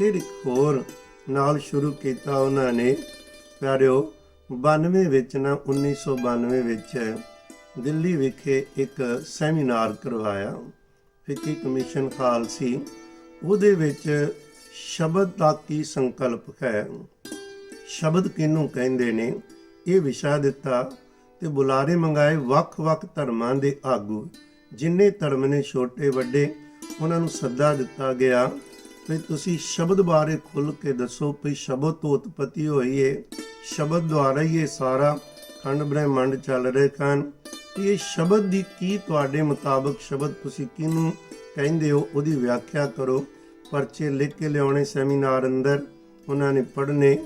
ਫਿਰ ਇੱਕ ਹੋਰ ਨਾਲ ਸ਼ੁਰੂ ਕੀਤਾ ਉਹਨਾਂ ਨੇ। ਪਿਆਰਿਓ 92 ਵਿੱਚ ਨਾ 1992 ਵਿੱਚ ਦਿੱਲੀ ਵਿਖੇ ਇੱਕ ਸੈਮੀਨਾਰ ਕਰਵਾਇਆ। ਫਿੱਕੀ ਕਮਿਸ਼ਨ ਹਾਲ ਸੀ ਉਹਦੇ ਵਿੱਚ ਸ਼ਬਦ ਦਾ ਕੀ ਸੰਕਲਪ ਹੈ? ਸ਼ਬਦ ਕਿਹਨੂੰ ਕਹਿੰਦੇ ਨੇ? ਇਹ ਵਿਸ਼ਾ ਦਿੱਤਾ ਤੇ ਬੁਲਾਰੇ ਮੰਗਾਏ ਵੱਖ-ਵੱਖ ਧਰਮਾਂ ਦੇ ਆਗੂ, ਜਿੰਨੇ ਧਰਮ ਨੇ ਛੋਟੇ ਵੱਡੇ ਉਹਨਾਂ ਨੂੰ ਸੱਦਾ ਦਿੱਤਾ ਗਿਆ ਵੀ ਤੁਸੀਂ ਸ਼ਬਦ ਬਾਰੇ ਖੁੱਲ ਕੇ ਦੱਸੋ ਵੀ ਸ਼ਬਦ ਤੋਂ ਉਤਪਤੀ ਹੋਈ ਹੈ ਸ਼ਬਦ ਦੁਆਰਾ ਹੀ ਇਹ ਸਾਰਾ ਖੰਡ ਬ੍ਰਹਿਮੰਡ ਚੱਲ ਰਹੇ ਹਨ ਇਹ ਸ਼ਬਦ ਦੀ ਕੀ ਤੁਹਾਡੇ ਮੁਤਾਬਕ ਸ਼ਬਦ ਤੁਸੀਂ ਕਿਹਨੂੰ ਕਹਿੰਦੇ ਹੋ, ਉਹਦੀ ਵਿਆਖਿਆ ਕਰੋ। ਪਰਚੇ ਲਿਖ ਕੇ ਲਿਆਉਣੇ, ਸੈਮੀਨਾਰ ਅੰਦਰ ਉਹਨਾਂ ਨੇ ਪੜ੍ਹਨੇ।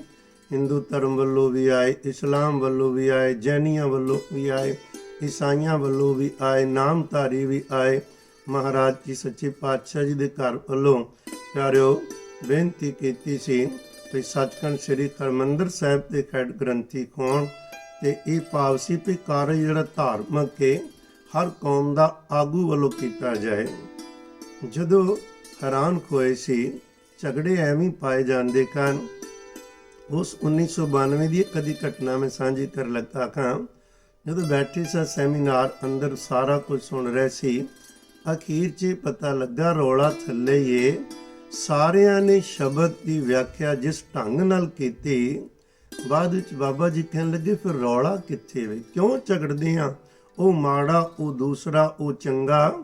ਹਿੰਦੂ ਧਰਮ ਵੱਲੋਂ ਵੀ ਆਏ, ਇਸਲਾਮ ਵੱਲੋਂ ਵੀ ਆਏ, ਜੈਨੀਆਂ ਵੱਲੋਂ ਵੀ ਆਏ, ਈਸਾਈਆਂ ਵੱਲੋਂ ਵੀ ਆਏ, ਨਾਮਧਾਰੀ ਵੀ ਆਏ। ਮਹਾਰਾਜ ਜੀ, ਸੱਚੇ ਪਾਤਸ਼ਾਹ ਜੀ ਦੇ ਘਰ ਵੱਲੋਂ ਪਿਆਰਿਓ, ਬੇਨਤੀ ਕੀਤੀ ਸੀ ਕਿ ਸੱਚਖੰਡ ਸ੍ਰੀ ਹਰਿਮੰਦਰ ਸਾਹਿਬ ਦੇ ਖੈੜ ਗ੍ਰੰਥੀ ਕੋਣ ਤੇ ਇਹ ਭਾਵ ਸੀ ਕਿ ਕਾਰਜ ਜਿਹੜਾ ਧਾਰਮਿਕ ਹੈ ਹਰ ਕੌਮ ਦਾ ਆਗੂ ਵੱਲੋਂ ਕੀਤਾ ਜਾਏ। ਜਦੋਂ ਹੈਰਾਨ ਹੋਏ ਸੀ, ਝਗੜੇ ਐਵੇਂ ਪਾਏ ਜਾਂਦੇ ਕਨ ਉਸ 1992 ਦੀ ਕਦੀ ਘਟਨਾ ਮੈਂ ਸਾਂਝੀ ਕਰ ਲੱਗਾ ਹਾਂ। ਜਦੋਂ ਬੈਠੇ ਸਾਂ ਸੈਮੀਨਾਰ ਅੰਦਰ ਸਾਰਾ ਕੁਝ ਸੁਣ ਰਹੇ ਸੀ, ਅਖੀਰ 'ਚ ਪਤਾ ਲੱਗਾ ਰੌਲਾ ਥੱਲੇ ਹੀ ਏ ਸਾਰਿਆਂ ਨੇ ਸ਼ਬਦ ਦੀ ਵਿਆਖਿਆ ਜਿਸ ਢੰਗ ਨਾਲ ਕੀਤੀ, ਬਾਅਦ ਵਿੱਚ ਬਾਬਾ ਜੀ ਕਹਿਣ ਲੱਗੇ, ਫਿਰ ਰੌਲਾ ਕਿੱਥੇ ਵੇ? ਕਿਉਂ ਝਗੜਦੇ ਆ? ਉਹ ਮਾੜਾ, ਉਹ ਦੂਸਰਾ, ਉਹ ਚੰਗਾ।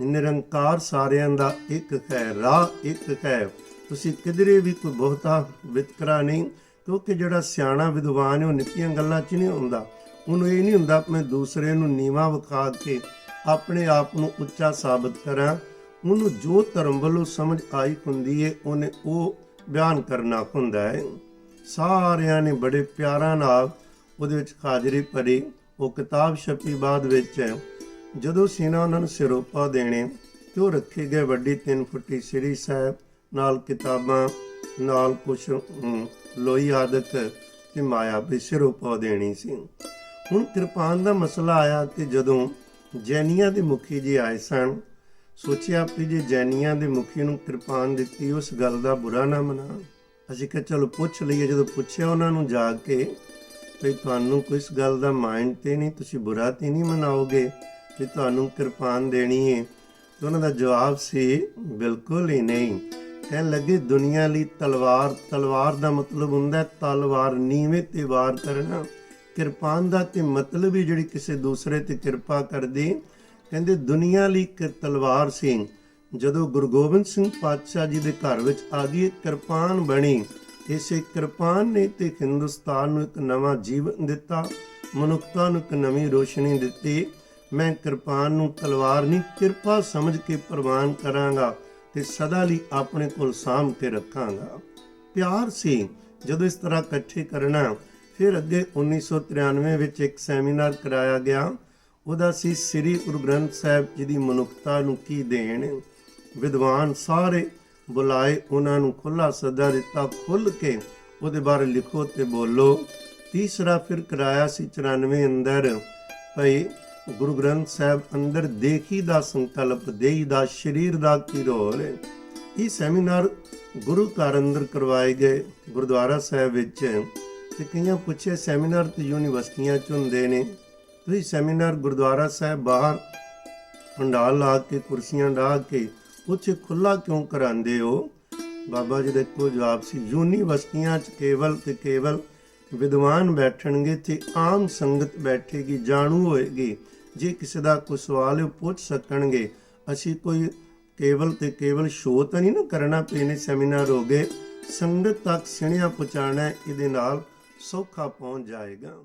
ਨਿਰੰਕਾਰ ਸਾਰਿਆਂ ਦਾ ਇੱਕ ਹੈ, ਰਾਹ ਇੱਕ ਹੈ। ਤੁਸੀਂ ਕਿਧਰੇ ਵੀ ਕੋਈ ਬਹੁਤਾ ਵਿਤਕਰਾ ਨਹੀਂ, ਕਿਉਂਕਿ ਜਿਹੜਾ ਸਿਆਣਾ ਵਿਦਵਾਨ ਹੈ, ਉਹ ਨਿੱਕੀਆਂ ਗੱਲਾਂ 'ਚ ਨਹੀਂ ਹੁੰਦਾ। ਉਹਨੂੰ ਇਹ ਨਹੀਂ ਹੁੰਦਾ, ਮੈਂ ਦੂਸਰੇ ਨੂੰ ਨੀਵਾ ਵਿਖਾ ਕੇ ਆਪਣੇ ਆਪ ਨੂੰ ਉੱਚਾ ਸਾਬਤ ਕਰਾਂ। ਉਹਨੂੰ ਜੋ ਧਰਮ ਵੱਲੋਂ ਸਮਝ ਆਈ ਹੁੰਦੀ ਹੈ ਉਹਨੇ ਉਹ ਬਿਆਨ ਕਰਨਾ ਹੁੰਦਾ ਹੈ ਸਾਰਿਆਂ ਨੇ ਬੜੇ ਪਿਆਰਾਂ ਨਾਲ ਉਹਦੇ ਵਿੱਚ ਹਾਜ਼ਰੀ ਭਰੀ ਉਹ ਕਿਤਾਬ ਛਪੀ ਬਾਅਦ ਵਿੱਚ ਜਦੋਂ ਸੀਨਾ ਉਹਨਾਂ ਨੂੰ ਸਿਰੋਪਾ ਦੇਣੇ ਤੇ ਉਹ ਰੱਖੇ ਗਏ ਵੱਡੀ 3 ਫੁੱਟੀ ਸ੍ਰੀ ਸਾਹਿਬ ਨਾਲ ਕਿਤਾਬਾਂ ਨਾਲ ਕੁਛ ਅਮ, ਲੋਈ ਆਦਤ ਤੇ ਮਾਇਆ ਵੀ ਸਿਰੋਪਾ ਦੇਣੀ ਸੀ। ਹੁਣ ਕਿਰਪਾਨ ਦਾ ਮਸਲਾ ਆਇਆ ਤੇ ਜਦੋਂ ਜੈਨੀਆਂ ਦੇ ਮੁਖੀ ਜੀ ਆਏ ਸਨ ਸੋਚਿਆ ਵੀ ਜੇ ਜੈਨੀਆਂ ਦੇ ਮੁਖੀ ਨੂੰ ਕਿਰਪਾਨ ਦਿੱਤੀ, ਉਸ ਗੱਲ ਦਾ ਬੁਰਾ ਨਾ ਮਨਾ ਅਸੀਂ ਕਿ ਚਲੋ ਪੁੱਛ ਲਈਏ। ਜਦੋਂ ਪੁੱਛਿਆ ਉਹਨਾਂ ਨੂੰ ਜਾ ਕੇ ਵੀ ਤੁਹਾਨੂੰ ਕਿਸ ਗੱਲ ਦਾ ਮਾਈਂਡ ਤੇ ਨਹੀਂ, ਤੁਸੀਂ ਬੁਰਾ ਤੇ ਨਹੀਂ ਮਨਾਓਗੇ ਵੀ ਤੁਹਾਨੂੰ ਕਿਰਪਾਨ ਦੇਣੀ ਹੈ ਉਹਨਾਂ ਦਾ ਜਵਾਬ ਸੀ, ਬਿਲਕੁਲ ਹੀ ਨਹੀਂ। ਕਹਿਣ ਲੱਗੇ, ਦੁਨੀਆ ਲਈ ਤਲਵਾਰ ਤਲਵਾਰ ਦਾ ਮਤਲਬ ਹੁੰਦਾ ਤਲਵਾਰ ਨੀਵੇਂ ਤੇ ਵਾਰ ਕਰਨਾ। ਕਿਰਪਾਨ ਦਾ ਤੇ ਮਤਲਬ ਹੀ ਜਿਹੜੀ ਕਿਸੇ ਦੂਸਰੇ ਤੇ ਕਿਰਪਾ ਕਰਦੀ ਕਹਿੰਦੇ, ਦੁਨੀਆ ਲਈ ਇੱਕ ਤਲਵਾਰ ਸੀ ਜਦੋਂ ਗੁਰੂ ਗੋਬਿੰਦ ਸਿੰਘ ਪਾਤਸ਼ਾਹ ਜੀ ਦੇ ਘਰ ਵਿੱਚ ਆ ਗਈ ਕਿਰਪਾਨ ਬਣੀ। ਇਸੇ ਕਿਰਪਾਨ ਨੇ ਤੇ ਹਿੰਦੁਸਤਾਨ ਨੂੰ ਇੱਕ ਨਵਾਂ ਜੀਵਨ ਦਿੱਤਾ। ਮਨੁੱਖਤਾ ਨੂੰ ਇੱਕ ਨਵੀਂ ਰੋਸ਼ਨੀ ਦਿੱਤੀ। ਮੈਂ ਕਿਰਪਾਨ ਨੂੰ ਤਲਵਾਰ ਨਹੀਂ, ਕਿਰਪਾ ਸਮਝ ਕੇ ਪ੍ਰਵਾਨ ਕਰਾਂਗਾ ਤੇ ਸਦਾ ਲਈ ਆਪਣੇ ਕੋਲ ਸਾਂਭ ਕੇ ਰੱਖਾਂਗਾ। ਪਿਆਰ ਸੀ ਜਦੋਂ ਇਸ ਤਰ੍ਹਾਂ ਇਕੱਠੇ ਕਰਨਾ, ਫਿਰ ਅੱਗੇ 1993 ਵਿੱਚ ਇੱਕ ਸੈਮੀਨਾਰ ਕਰਾਇਆ ਗਿਆ। ਉਹਦਾ ਸੀ ਸ੍ਰੀ ਗੁਰੂ ਗ੍ਰੰਥ ਸਾਹਿਬ ਜੀ ਦੀ ਮਨੁੱਖਤਾ ਨੂੰ ਕੀ ਦੇਣ? ਵਿਦਵਾਨ ਸਾਰੇ ਬੁਲਾਏ, ਉਹਨਾਂ ਨੂੰ ਖੁੱਲਾ ਸੱਦਾ ਦਿੱਤਾ ਖੁੱਲ ਕੇ ਉਹਦੇ ਬਾਰੇ ਲਿਖੋ ਤੇ ਬੋਲੋ। ਤੀਸਰਾ ਫਿਰ ਕਰਾਇਆ ਸੀ 94 ਅੰਦਰ, ਭਈ ਗੁਰੂ ਗ੍ਰੰਥ ਸਾਹਿਬ ਅੰਦਰ ਦੇਖੀ ਦਾ ਸੰਕਲਪ, ਦੇਹੀ ਦਾ, ਸਰੀਰ ਦਾ ਕੀ ਰੋਲ? ਹੈ ਇਹ ਸੈਮੀਨਾਰ ਗੁਰੂ ਘਰ ਅੰਦਰ ਕਰਵਾਏ ਗਏ ਗੁਰਦੁਆਰਾ ਸਾਹਿਬ ਵਿੱਚ ਤੇ ਕਈਆਂ ਪੁੱਛੇ, ਸੈਮੀਨਾਰ ਤੇ ਯੂਨੀਵਰਸਿਟੀਆਂ ਚ ਹੁੰਦੇ ਨੇ। ਤੁਸੀਂ ਸੈਮੀਨਾਰ ਗੁਰਦੁਆਰਾ ਸਾਹਿਬ ਬਾਹਰ ਪੰਡਾਲ ਲਾ ਕੇ, ਕੁਰਸੀਆਂ ਢਾ ਕੇ ਉੱਥੇ ਖੁੱਲਾ ਕਿਉਂ ਕਰਾਉਂਦੇ ਹੋ? ਬਾਬਾ ਜੀ ਦਾ ਇੱਕੋ ਜਵਾਬ ਸੀ, ਯੂਨੀਵਰਸਿਟੀਆਂ 'ਚ ਕੇਵਲ ਤੇ ਕੇਵਲ ਵਿਦਵਾਨ ਬੈਠਣਗੇ ਤੇ ਆਮ ਸੰਗਤ ਬੈਠੇਗੀ, ਜਾਣੂ ਹੋਏਗੀ। ਜੇ ਕਿਸੇ ਦਾ ਕੋਈ ਸਵਾਲ ਉਹ ਪੁੱਛ ਸਕਣਗੇ। ਅਸੀਂ ਕੋਈ ਕੇਵਲ ਤੇ ਕੇਵਲ ਸ਼ੋਅ ਤਾਂ ਨਹੀਂ ਨਾ ਕਰਨਾ ਪੈਨੇ ਸੈਮੀਨਾਰ ਹੋ ਗਏ। ਸੰਗਤ ਤੱਕ ਸਿਣਿਆ ਪਹੁੰਚਾਣਾ ਇਹਦੇ ਨਾਲ ਸੌਖਾ ਪਹੁੰਚ ਜਾਏਗਾ।